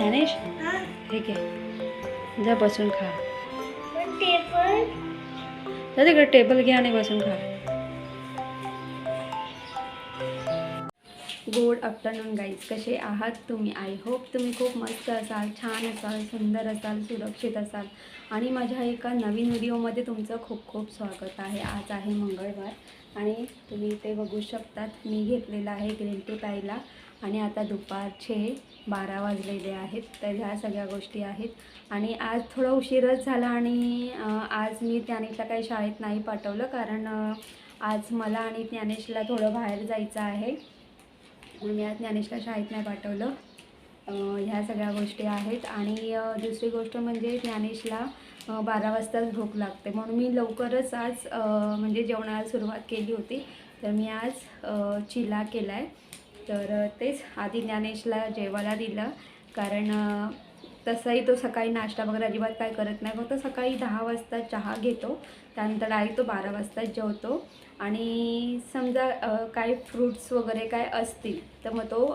ज्ञानेश? ठीक आहे. जा बसून खा. जा तिकडे टेबल घ्या आणि बसून खा. गुड आफ्टरनून गाईज कसे आहात तुम्ही? आय होप तुम्ही खूप मस्त असाल छान असाल सुंदर असाल सुरक्षित असाल. आणि माझ्या एका नवीन व्हिडिओमध्ये तुमचं खूप खूप स्वागत आहे. आज आहे मंगळवार आणि तुम्ही ते बघू शकतात. मी घेतलेलं आहे ग्रीन टी प्यायला आणि आता दुपारचे बारा वाजलेले आहेत. तर ह्या सगळ्या गोष्टी आहेत. आणि आज थोडं उशीरच झाला आणि आज मी ज्ञानेशला काही शाळेत नाही पाठवलं कारण आज मला आणि ज्ञानेशला थोडं बाहेर जायचं आहे. म्हणून मी आज ज्ञानेशला शाळेत नाही पाठवलं. ह्या सगळ्या गोष्टी आहेत. आणि दुसरी गोष्ट म्हणजे ज्ञानेशला बारा वाजताच भूक लागते. म्हणून मी लवकरच आज म्हणजे जेवणाला सुरुवात केली होती. तर मी आज चिला केला आहे तर तेच आधी ज्ञानेशला जेवायला दिलं. कारण तसंही तो सकाळी नाश्ता वगैरे अजिबात काय करत नाही. फक्त सकाळी दहा वाजता चहा घेतो. त्यानंतर डायरेक्ट तो बारा वाजता जेवतो. आणि समजा काही काय फ्रूट्स वगैरे काय असतील तर मग तो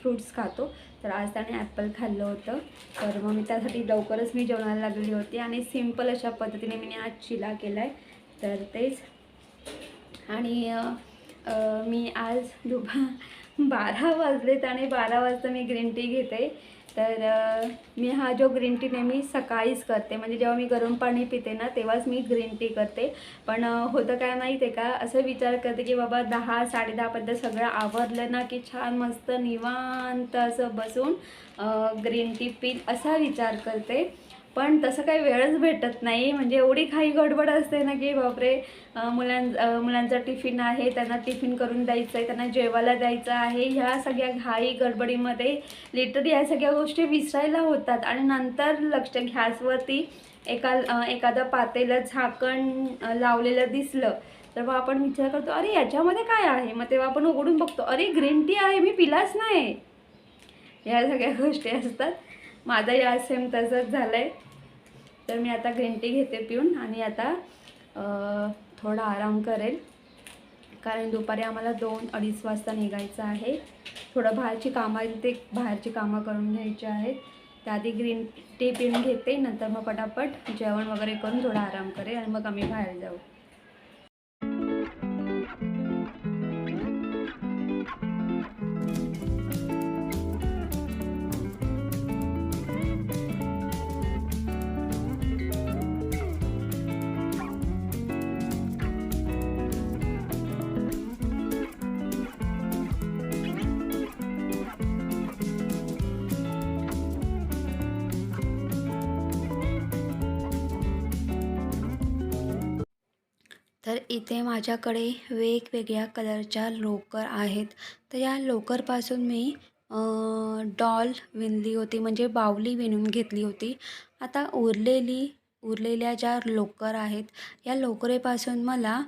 फ्रूट्स खातो. तर आज त्याने ॲपल खाल्लं होतं. तर मग मी त्यासाठी लवकरच मी जेवणाला लागलेली होती. आणि सिंपल अशा पद्धतीने मी आज चिला केला आहे तर तेच. आणि मी आज दुपा बारा वाजलेत आणि बारा वाजता मी ग्रीन टी घेते. तर मी हा जो ग्रीन टी नेहमी सकाळीच करते म्हणजे जेव्हा मी गरम पाणी पिते ना तेव्हाच मी ग्रीन टी करते. पण होतं काय माहीत आहे का असं विचार करते की बाबा दहा साडेदहापर्यंत सगळं आवरलं ना की छान मस्त निवांत असं बसून ग्रीन टी पील असा विचार करते. पण तसं काही वेळच भेटत नाही. म्हणजे एवढी काही गडबड असते ना की बापरे मुलां मुलांचा टिफिन आहे त्यांना टिफिन करून द्यायचं आहे त्यांना जेवायला द्यायचं आहे. ह्या सगळ्या घाई गडबडीमध्ये लिटरली ह्या सगळ्या गोष्टी विसरायला होतात. आणि नंतर लक्ष घ्यासवरती एका एखादं पातेलं झाकण लावलेलं दिसलं तर मग आपण विचार करतो अरे याच्यामध्ये काय आहे? मग तेव्हा आपण उघडून बघतो अरे ग्रीन टी आहे मी पिलाच नाही. या सगळ्या गोष्टी असतात. माझा या सेम तसंच झालं आहे तर मी आता ग्रीन टी घेते पिऊन आणि आता थोडा आराम करेल. कारण दुपारी आम्हाला दोन अडीच वाजता निघायचं आहे. थोडं बाहेरची कामं ते बाहेरची कामं करून घ्यायची आहेत. त्याआधी ग्रीन टी पिऊन घेते नंतर मग पटापट जेवण वगैरे करून थोडा आराम करेल आणि मग आम्ही बाहेर जाऊ. तर इथे माझ्याकडे वेगवेगळ्या कलरच्या लोकर आहेत. तर या लोकरपासून मी डॉल विणली होती म्हणजे बावली विणून घेतली होती. आता उरलेली उरलेल्या ज्या लोकर आहेत या लोकरेपासून मला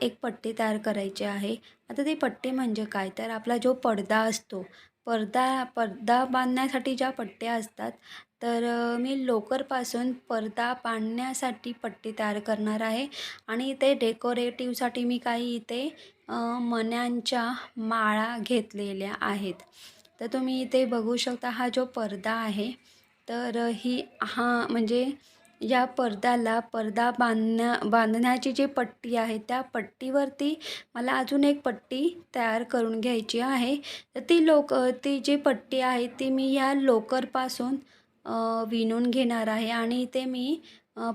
एक पट्टी तयार करायची आहे. आता ती पट्टी म्हणजे काय? तर आपला जो पडदा असतो पडदा पडदा बांधण्यासाठी ज्या पट्ट्या असतात तर मी लोकरपासून पडदा बांधण्यासाठी पट्टी तयार करणार आहे आणि इथे डेकोरेटिव्हसाठी मी काही इथे मण्यांच्या माळा घेतलेल्या आहेत. तर तुम्ही इथे बघू शकता हा जो पडदा आहे. तर ही हा म्हणजे या पडद्याला पडदा बांधण्या बांधण्याची जी पट्टी आहे त्या पट्टीवरती मला अजून एक पट्टी तयार करून घ्यायची आहे. तर ती लोक ती जी पट्टी आहे ती मी या लोकरपासून विणून घेणार आहे आणि इथे मी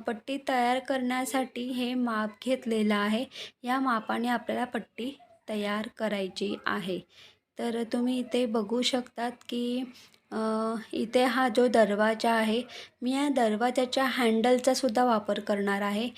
पट्टी तयार करण्यासाठी हे माप घेतलेलं आहे. या मापाने आपल्याला पट्टी तयार करायची आहे. तर तुम्ही इथे बघू शकतात की इथे हा जो दरवाजा आहे मी या दरवाजाच्या हँडलचा सुद्धा वापर करणार आहे.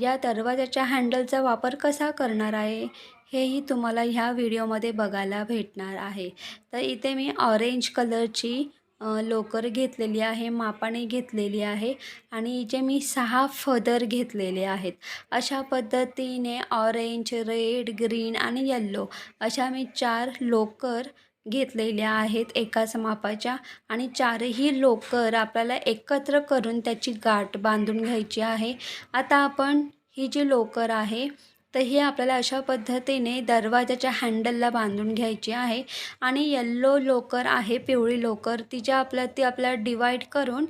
या दरवाजाच्या हँडलचा वापर कसा करणार आहे हेही तुम्हाला ह्या व्हिडिओमध्ये बघायला भेटणार आहे. तर इथे मी ऑरेंज कलरची लोकर घेतलेली आहे मापाने घेतलेली आहे आणि जे मी सहा फदर घेतलेले आहेत. अशा पद्धतीने ऑरेंज रेड ग्रीन आणि येल्लो अशा मी चार लोकर घेतलेल्या आहेत एकाच मापाच्या आणि चारही लोकर आपल्याला एकत्र करून त्याची गाठ बांधून घ्यायची आहे. आता आपण ही जी लोकर आहे तर हे आपल्याला अशा पद्धतीने दरवाजाच्या हँडलला बांधून घ्यायची आहे. आणि येल्लो लोकर आहे पिवळी लोकर तिच्या आपल्या ती आपल्याला डिवाईड करून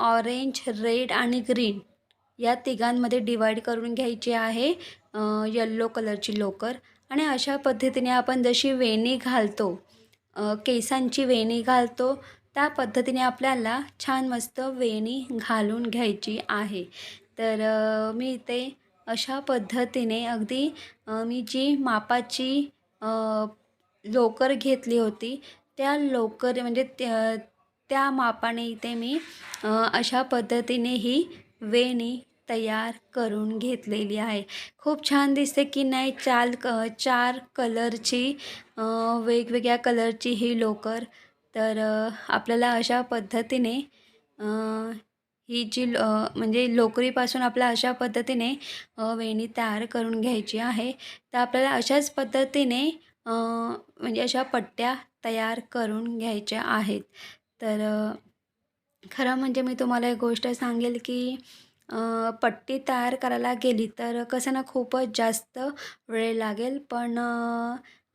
ऑरेंज रेड आणि ग्रीन या तिघांमध्ये डिवाईड करून घ्यायची आहे येल्लो कलरची लोकर आणि अशा पद्धतीने आपण जशी वेणी घालतो केसांची वेणी घालतो त्या पद्धतीने आपल्याला छान मस्त वेणी घालून घ्यायची आहे. तर मी इथे अशा पद्धतीने अगदी मी जी मापाची लोकर घेतली होती त्या लोकर म्हणजे त्या त्या मापाने इथे मी अशा पद्धतीने ही वेणी तयार करून घेतलेली आहे. खूप छान दिसते की नाही चाल क चार कलरची वेगवेगळ्या कलरची ही लोकर. तर आपल्याला अशा पद्धतीने ही जी म्हणजे लोकरीपासून आपल्या अशा पद्धतीने वेणी तयार करून घ्यायची आहे. तर आपल्याला अशाच पद्धतीने म्हणजे अशा पट्ट्या तयार करून घ्यायच्या आहेत. तर खरं म्हणजे मी तुम्हाला एक गोष्ट सांगेल की पट्टी तयार करायला गेली तर कसं ना खूपच जास्त वेळ लागेल. पण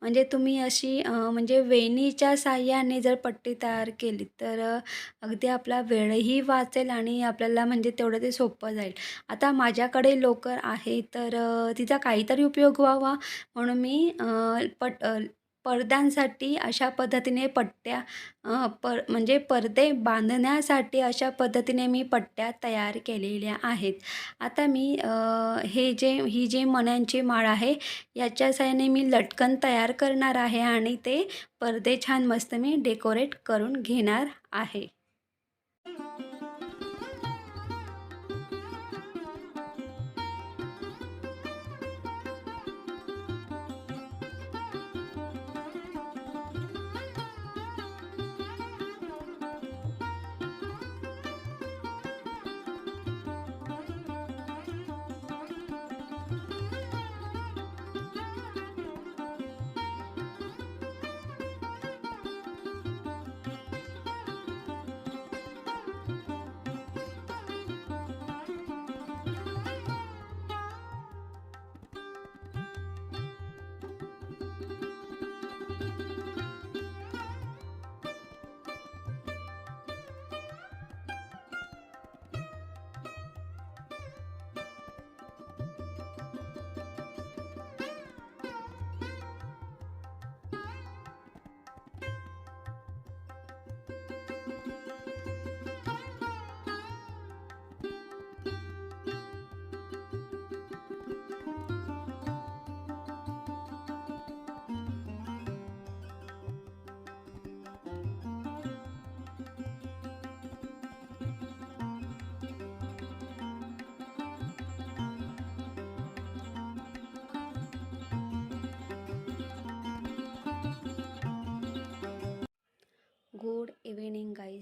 म्हणजे तुम्ही अशी म्हणजे वेणीच्या साहाय्याने जर पट्टी तयार केली तर अगदी आपला वेळही वाचेल आणि आपल्याला म्हणजे तेवढं ते सोपं जाईल. आता माझ्याकडे लोकर आहे तर तिचा काहीतरी उपयोग व्हावा म्हणून मी पट पडद्यांसाठी अशा पद्धतीने पट्ट्या पर म्हणजे पडदे बांधण्यासाठी अशा पद्धतीने मी पट्ट्या तयार केलेल्या आहेत. आता मी हे जे ही जे मण्यांची माळ आहे याच्या साहाय्याने मी लटकन तयार करणार आहे आणि ते पडदे छान मस्त मी डेकोरेट करून घेणार आहे.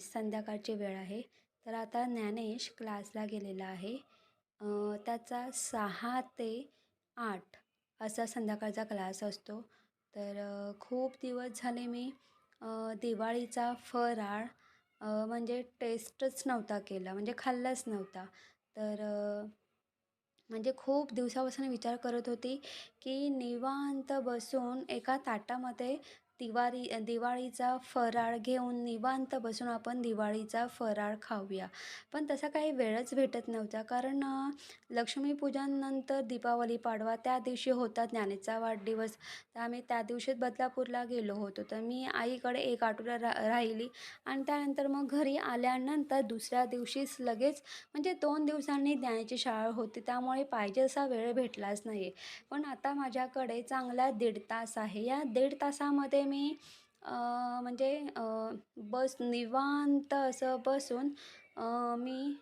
संध्याकाळची वेळ आहे. तर आता ज्ञानेश क्लासला गेलेला आहे. त्याचा सहा ते आठ असा संध्याकाळचा क्लास असतो. तर खूप दिवस झाले मी दिवाळीचा फराळ म्हणजे टेस्टच नव्हता केला म्हणजे खाल्लाच नव्हता. तर म्हणजे खूप दिवसापासून विचार करत होती की निवांत बसून एका ताटामध्ये दिवाळी दिवाळीचा फराळ घेऊन निवांत बसून आपण दिवाळीचा फराळ खाऊया. पण तसा काही वेळच भेटत नव्हता. कारण लक्ष्मीपूजननंतर दीपावली पाडवा त्या दिवशी होता ज्ञानेचा वाढदिवस. तर आम्ही त्या दिवशीच बदलापूरला गेलो होतो. तर मी आईकडे एक आठवडा रा राहिली आणि त्यानंतर मग घरी आल्यानंतर दुसऱ्या दिवशीच लगेच म्हणजे दोन दिवसांनी ज्ञानेची शाळा होती. त्यामुळे पाहिजे असा वेळ भेटलाच नाही पण आता माझ्याकडे चांगला दीड तास आहे. या दीड तासामध्ये मी म्हणजे बस निवांत असं बसून मी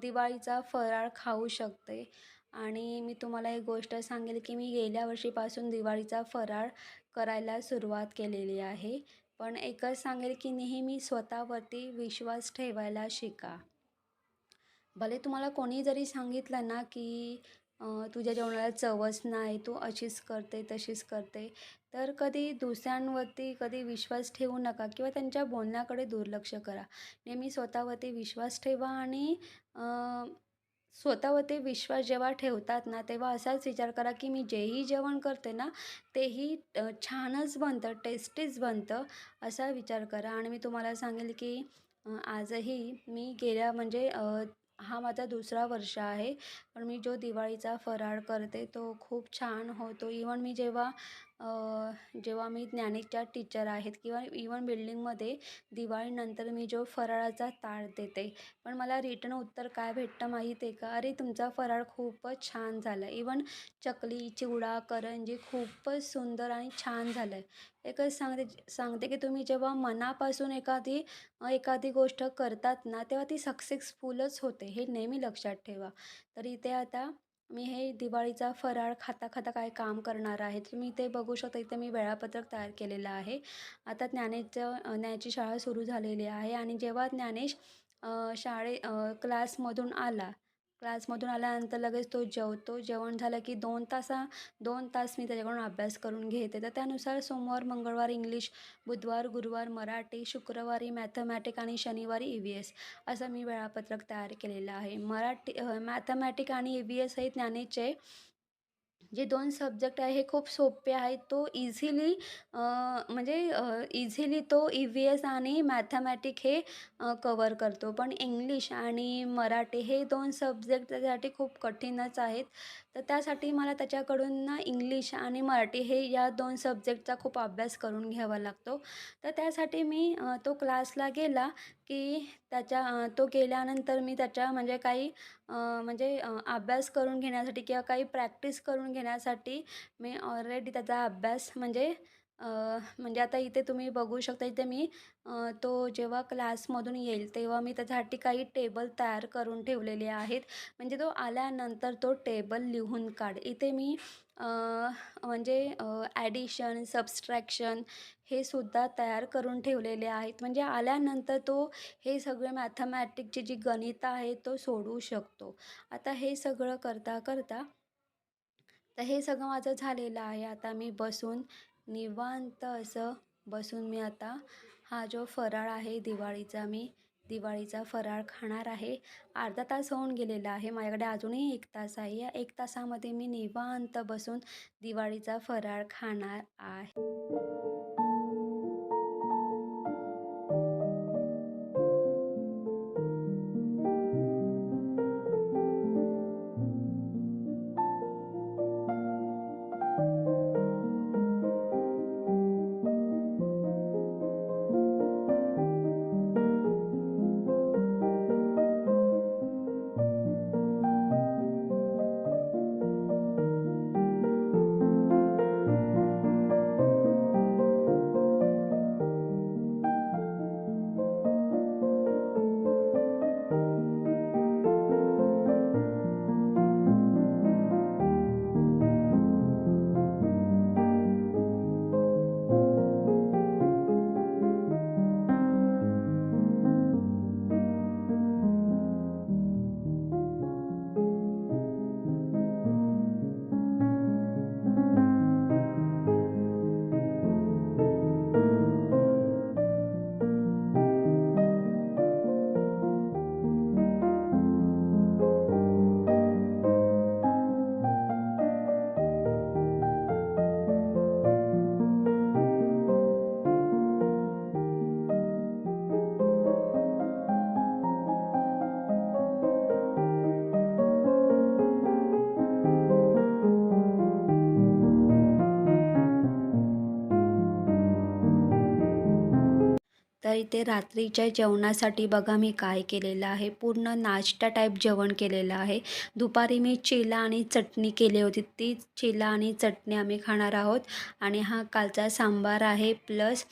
दिवाळीचा फराळ खाऊ शकते. आणि मी तुम्हाला एक गोष्ट सांगेल की मी गेल्या वर्षीपासून दिवाळीचा फराळ करायला सुरुवात केलेली आहे. पण एकच सांगेल की नेहमी स्वतःवरती विश्वास ठेवायला शिका. भले तुम्हाला कोणी जरी सांगितलं ना की तुझ्या जेवणाला चवच नाही तू अशीच करते तशीच करते. तर कधी दुसऱ्यांवरती कधी विश्वास ठेवू नका किंवा त्यांच्या बोलण्याकडे दुर्लक्ष करा. नेहमी स्वतःवरती विश्वास ठेवा आणि स्वतःवरती विश्वास जेव्हा ठेवतात ना तेव्हा असाच विचार करा की मी जेही जेवण करते ना तेही छानच बनतं टेस्टीच बनतं असा विचार करा. आणि मी तुम्हाला सांगेल की आजही मी गेल्या म्हणजे हा माझा दुसरा वर्ष आहे. पण मी जो दिवाळीचा फराळ करते तो खूप छान होतो. इवन मी जेव्हा जेव्हा मी ज्ञानेशच्या टीचर आहेत किंवा इवन बिल्डिंगमध्ये दिवाळीनंतर मी जो फराळाचा ताट देते. पण मला रिटर्न उत्तर काय भेटतं माहीत आहे का? अरे तुमचा फराळ खूपच छान झाला इवन चकली चिवडा करंजी खूपच सुंदर आणि छान झालं आहे एकच सांगते सांगते की तुम्ही जेव्हा मनापासून एखादी एखादी गोष्ट करतात ना तेव्हा ती सक्सेसफुलच होते. हे नेहमी लक्षात ठेवा. तर इथे आता मी हे दिवाळीचा फराळ खाता खाता काय काम करणार आहे तुम्ही ते बघू शकता. इथे मी वेळापत्रक तयार केलेलं आहे. आता ज्ञानेचं ज्ञानेची शाळा सुरू झालेली आहे आणि जेव्हा ज्ञानेश शाळे क्लासमधून आला क्लासमधून आल्यानंतर लगेच तो जेवतो. जेवण झालं की दोन तासा दोन तास मी त्याच्याकडून अभ्यास करून घेते. तर त्यानुसार सोमवार मंगळवार इंग्लिश बुधवार गुरुवार मराठी शुक्रवारी मॅथमॅटिक आणि शनिवारी ई व्ही एस असं मी वेळापत्रक तयार केलेलं आहे. मराठी मॅथमॅटिक आणि ई व्ही एस हे ज्ञानेचे जे दोन सब्जेक्ट आहे हे खूप सोपे आहेत. तो इझिली म्हणजे इझिली तो ई व्ही एस आणि मॅथमॅटिक हे कवर करतो. पण इंग्लिश आणि मराठी हे दोन सब्जेक्ट त्याच्यासाठी खूप कठीणच आहेत. तर त्यासाठी मला त्याच्याकडून ना इंग्लिश आणि मराठी हे या दोन सब्जेक्टचा खूप अभ्यास करून घ्यावा लागतो. तर त्यासाठी मी तो क्लासला गेला. की त्याच्या तो केल्यानंतर मी त्याच्या म्हणजे काही म्हणजे अभ्यास करून घेण्यासाठी किंवा काही प्रॅक्टिस करून घेण्यासाठी मी ऑलरेडी त्याचा अभ्यास म्हणजे म्हणजे आता इथे तुम्ही बघू शकता इथे मी तो जेव्हा क्लासमधून येईल तेव्हा मी त्याच्यासाठी काही टेबल तयार करून ठेवलेले आहेत. म्हणजे तो आल्यानंतर तो टेबल लिहून काढ. इथे मी म्हणजे ॲडिशन सबस्ट्रॅक्शन हे सुद्धा तयार करून ठेवलेले आहेत. म्हणजे आल्यानंतर तो हे सगळे मॅथमॅटिकची जी गणितं आहेत तो सोडवू शकतो. आता हे सगळं करता करता तर हे सगळं माझं झालेलं आहे. आता मी बसून निवांत असं बसून मी आता हा जो फराळ आहे दिवाळीचा मी दिवाळीचा फराळ खाणार आहे. अर्धा तास होऊन गेलेला आहे माझ्याकडे अजूनही एक तास आहे. या एक तासामध्ये मी निवांत बसून दिवाळीचा फराळ खाणार आहे. तर इथे रात्रीच्या जेवणासाठी बघा मी काय केलेलं आहे. पूर्ण नाश्ता टाईप जेवण केलेलं आहे. दुपारी मी चिला आणि चटणी केली होती. ती चिला आणि चटणी आम्ही खाणार आहोत. आणि हा कालचा सांबार आहे. प्लस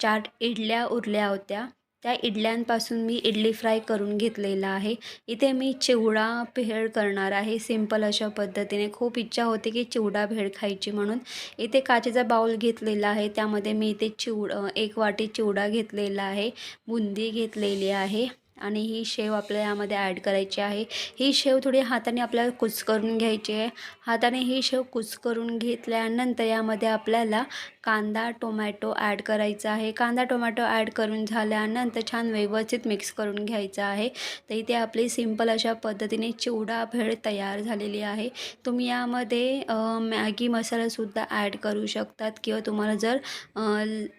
चार इडल्या उरल्या होत्या. त्या इडल्यांपासून मी इडली फ्राय करून घेतलेला आहे. इथे मी चिवडा भेळ करणार आहे. सिंपल अशा पद्धतीने. खूप इच्छा होती की चिवडा भेळ खायची म्हणून. इथे काचेचा बाऊल घेतलेला आहे. त्यामध्ये मी इथे चिवड एक वाटी चिवडा घेतलेला आहे. बुंदी घेतलेली आहे. आणि ही शेव आपल्याला यामध्ये ॲड करायची आहे. ही शेव थोडी हाताने आपल्याला कुच करून घ्यायची आहे. हाताने ही शेव कुच करून घेतल्यानंतर यामध्ये आपल्याला कांदा टोमॅटो ॲड करायचा आहे. कांदा टोमॅटो ॲड करून झाल्यानंतर छान व्यवस्थित मिक्स करून घ्यायचा आहे. तर इथे आपली सिंपल अशा पद्धतीने चिवडा भेळ तयार झालेली आहे. तुम्ही यामध्ये मॅगी मसालासुद्धा ॲड करू शकतात. किंवा तुम्हाला जर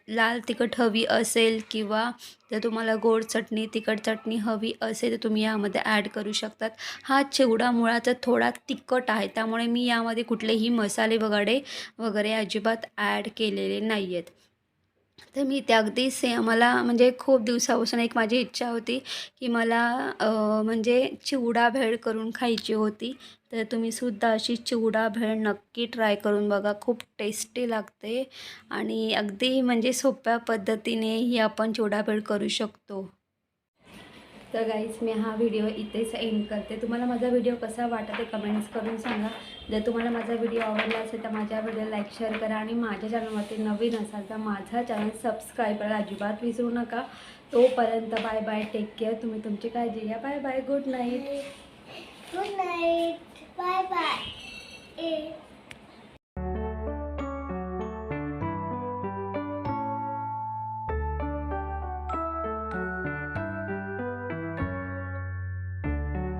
लाल तिखट हवी असेल किंवा जर तुम्हाला गोड चटणी तिखट चटणी हवी असेल तर तुम्ही यामध्ये ॲड करू शकतात. हा चिवडा मुळाचा थोडा तिखट आहे त्यामुळे मी यामध्ये कुठलेही मसाले वगैरे वगैरे अजिबात ॲड केलेले नाही आहेत तर मी ते अगदी से मला म्हणजे खूप दिवसापासून एक माझी इच्छा होती की मला म्हणजे चिवडा भेळ करून खायची होती. तर तुम्ही सुद्धा अशी चिवडा भेळ नक्की ट्राय करून बघा. खूप टेस्टी लागते. आणि अगदी म्हणजे सोप्या पद्धतीने ही आपण चिवडा भेळ करू शकतो. तर गाईज मी हा व्हिडिओ इथेच एंड करते. तुम्हाला माझा व्हिडिओ कसा वाटत ते कमेंट्स करून सांगा. जर तुम्हाला माझा व्हिडिओ आवडला असेल तर माझ्या व्हिडिओ लाईक शेअर करा आणि माझ्या चॅनलवरती नवीन असाल तर माझा चॅनल सबस्क्राईब करायला अजिबात विसरू नका. तोपर्यंत बाय बाय टेक केअर तुम्ही तुमची काळजी घ्या. Bye bye good night good night bye bye